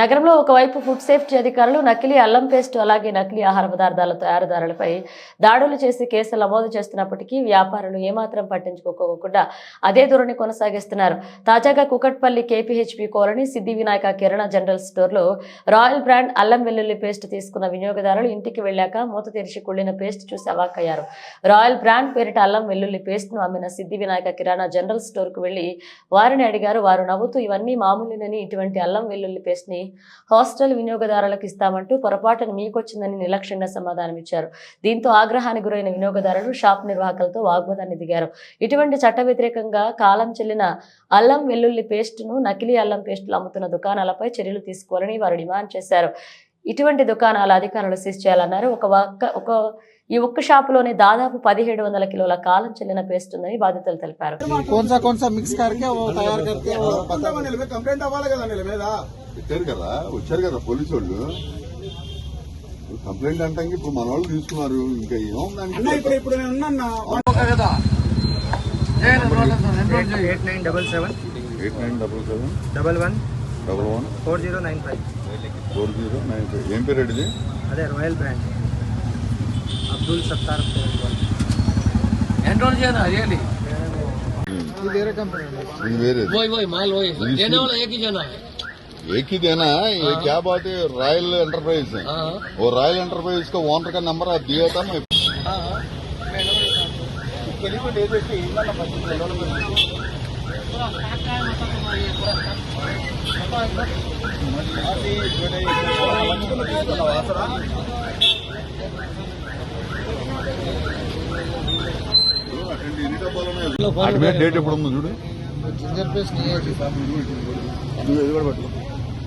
నగరంలో ఒకవైపు food safety అధికారులు నకిలీ అల్లం పేస్ట్ అలాగే నకిలీ ఆహార పదార్థాల తయారుదారులపై దాడులు చేసి కేసులు నమోదు చేస్తున్నప్పటికీ వ్యాపారులు ఏమాత్రం పట్టించుకోకుండా అదే ధోరణి కొనసాగిస్తున్నారు. తాజాగా కుకట్పల్లి కేపీహెచ్పి కాలనీ సిద్ధి వినాయక కిరణ జనరల్ స్టోర్లో రాయల్ బ్రాండ్ అల్లం వెల్లుల్లి పేస్ట్ తీసుకున్న వినియోగదారులు ఇంటికి వెళ్ళాక మూత తెరిచి కుళ్ళిన పేస్ట్ చూసి అవాక్కయ్యారు. రాయల్ బ్రాండ్ పేరిట అల్లం వెల్లుల్లి పేస్ట్ను అమ్మిన సిద్ధి వినాయక కిరాణా జనరల్ స్టోర్ వెళ్ళి వెళ్ళి వారిని అడిగారు. వారు నవ్వుతూ ఇవన్నీ మామూలునని ఇటువంటి అల్లం వెల్లుల్లి పేస్ట్ని హాస్టల్ వినియోగదారులకు ఇస్తామంటూ పొరపాటున మీకొచ్చిందని నిర్లక్ష్యంగా సమాధానమిచ్చారు దీంతో ఆగ్రహానికి గురైన వినియోగదారులు షాప్ నిర్వాహకులతో వాగ్వాదాన్ని దిగారు. ఇటువంటి చట్ట వ్యతిరేకంగా కాలం చెల్లిన అల్లం వెల్లుల్లి పేస్టును నకిలీ అల్లం పేస్టులు అమ్ముతున్న దుకాణాలపై చర్యలు తీసుకోవాలని వారు డిమాండ్ చేశారు. ఇటువంటి దుకాణాల అధికారులు సీజ్ చేయాలన్నారు. ఒక ఒక్క ఒక ఈ ఒక్క షాపులోనే దాదాపు పదిహేడు వందల కిలోల కాలం చెల్లిన పేస్ట్ ఉందని బాధితులు తెలిపారు. పెట్టారు కదా వచ్చారు కదా పోలీసు వాళ్ళు కంప్లైంట్ అంటానికి ఇప్పుడు మన వాళ్ళు తీసుకున్నారు. ఇంకా ఏమవుతుంది seven. Eight nine double seven. Double one. Double one. Four zero nine five. Four zero nine five. ఏం పేరు ఇది? అదే royal brand. Abdul Sattar enrol చేయదా ఇది వేరే కంపెనీ ఇది వేరే ఓయ్ ఓయ్ మాల్ ఓయ్. ఏనో ఏకి జనా एक ही जना है एक ही देना है ये क्या बात है रॉयल एंटरप्राइज है हाँ वो रॉयल एंटरप्राइज का ओनर का नंबर आप दिया था मैं हाँ हाँ ఎన్ని డబ్బాలు ఉన్నాయి? వాటి మీద డేట్ ఎప్పుడు ఉందో చూడు జింజర్ పేస్ట్ ఇది ఇది కూడా పెట్టు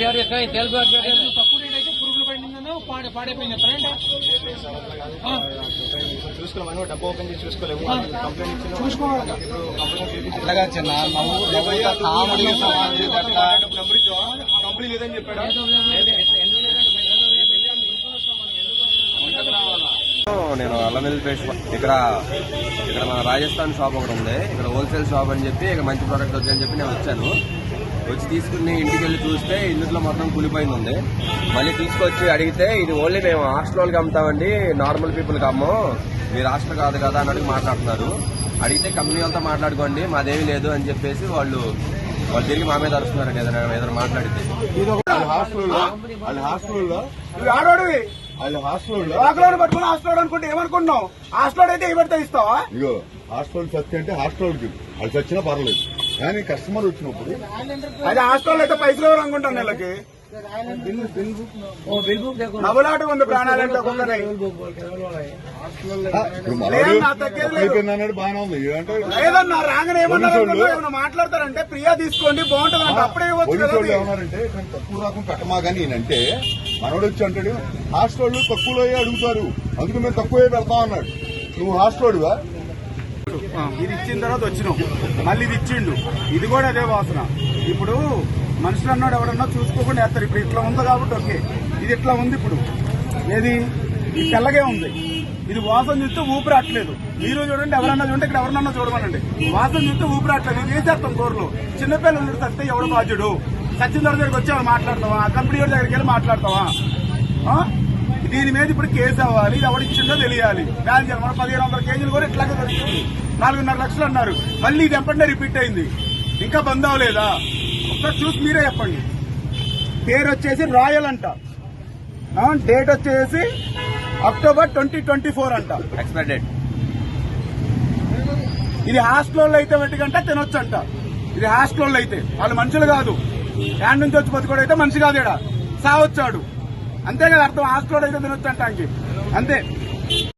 తెలుగు తక్కువ రేట్ అయితే పురుగులు పాడైపోయింది నేను అల్లమిల్ పేస్ట్ ఇక్కడ ఇక్కడ మన రాజస్థాన్ షాప్ ఒకటి ఉంది ఇక్కడ హోల్సేల్ షాప్ అని చెప్పి ఇక్కడ మంచి ప్రోడక్ట్ వద్దని చెప్పి నేను వచ్చాను వచ్చి తీసుకుని ఇంటికి వెళ్ళి చూస్తే ఇందులో మొత్తం కూలిపోయింది. ఉంది మళ్ళీ తీసుకొచ్చి అడిగితే ఇది ఓన్లీ మేము హాస్టల్ వాళ్ళకి అమ్ముతామండి నార్మల్ పీపుల్కి అమ్మం. మీరు హాస్టల్ కాదు కదా అన్నట్టు మాట్లాడుతున్నారు. అడిగితే కంపెనీ వాళ్ళతో మాట్లాడుకోండి మాదేమీ లేదు అని చెప్పేసి వాళ్ళు వాళ్ళు తిరిగి మా మీద అరుస్తున్నారండి ఏదైనా ఏదైనా మాట్లాడితే. వాళ్ళ పట్టుకుని హాస్టల్ అనుకుంటే ఏమనుకుంటున్నావు? హాస్టల్ అయితే ఇవి పెడితే ఇస్తావా? ఇగో హాస్టల్ చచ్చి అంటే హాస్టల్కి వాళ్ళు చచ్చినా పర్లేదు కానీ కస్టమర్ వచ్చినప్పుడు అది హాస్టల్ అయితే పైసలు ఎవరు అనుకుంటాను నెలకి? నవ్వులాట ఉంది ప్రాణాలంటే ఒక్కొక్కరి ఇప్పుడు మనోడు లేదన్నా, తగ్గేది లేదు. అయిపోయింది అన్నాడు బాగానే ఉంది. అంటే లేదన్నా రాగానే ఏమన్నారు ఏమన్నా మాట్లాడతారంటే ప్రియా తీసుకోండి బాగుంటుంది అంటే అప్పుడే పోలీసు. ఏమన్నారంటే "కానీ తక్కువ రకం పెట్టమా కానీ అంటే మనోడు వచ్చి అంటాడు హాస్టల్ తక్కువలో అడుగుతారు? అందుకు మేము తక్కువే పెడతాం అన్నాడు నువ్వు హాస్టల్వా ఇది ఇచ్చిన తర్వాత వచ్చినాం. మళ్ళీ ఇది ఇచ్చిండు. ఇది కూడా అదే వాసన. ఇప్పుడు మనుషులు అన్నాడు ఎవడన్నా చూసుకోకుండా వేస్తారు. ఇప్పుడు ఇట్లా ఉంది కాబట్టి ఓకే. ఇది ఇట్లా ఉంది ఇప్పుడు. ఏది? ఇది తెల్లగే ఉంది. ఇది వాసన చూస్తే ఊపిరాట్లేదు మీరు చూడండి ఎవరన్నా చూడండి ఇక్కడ ఎవరన్నా చూడమనండి. వాసన చూస్తే ఊపిరాట్లేదు ఇది వేసేస్తాం కోర్లు. చిన్నపిల్లలు సత్తే ఎవడు బాధ్యుడు? సచిన్ దగ్గర దగ్గరికి వచ్చి మాట్లాడతావా? ఆ కంపెనీ దగ్గరికి వెళ్ళి మాట్లాడతావా? దీని మీద ఇప్పుడు కేసు అవ్వాలి. ఇది ఎవడిచ్చిందో తెలియాలి. బ్యాన్ చేయాలి మన పదిహేను వందల కేజీలు కూడా ఇట్లాగే దొరుకుతుంది. నాలుగున్నర లక్షలు అన్నారు. మళ్ళీ ఇది ఎప్పటినే రిపీట్ అయింది. ఇంకా బంద్ అవ్వలేదా? ఒకసారి చూసి మీరే చెప్పండి. పేరు వచ్చేసి రాయల్ అంట. డేట్ వచ్చేసి అక్టోబర్ ట్వంటీ ట్వంటీ ఫోర్ అంట. ఎక్స్పైర్ డేట్ ఇది హాస్టల్లో అయితే పెట్టుకంటే తినొచ్చు అంట ఇది హాస్టల్లో అయితే. వాళ్ళు మనుషులు కాదు. యాడ్ నుంచి వచ్చి బతుకోడు అయితే మనిషి కాదు ఈడ. సావచ్చాడు. అంతే కదా అర్థం హాస్టల్లో అయితే తినొచ్చు అంట అంతే.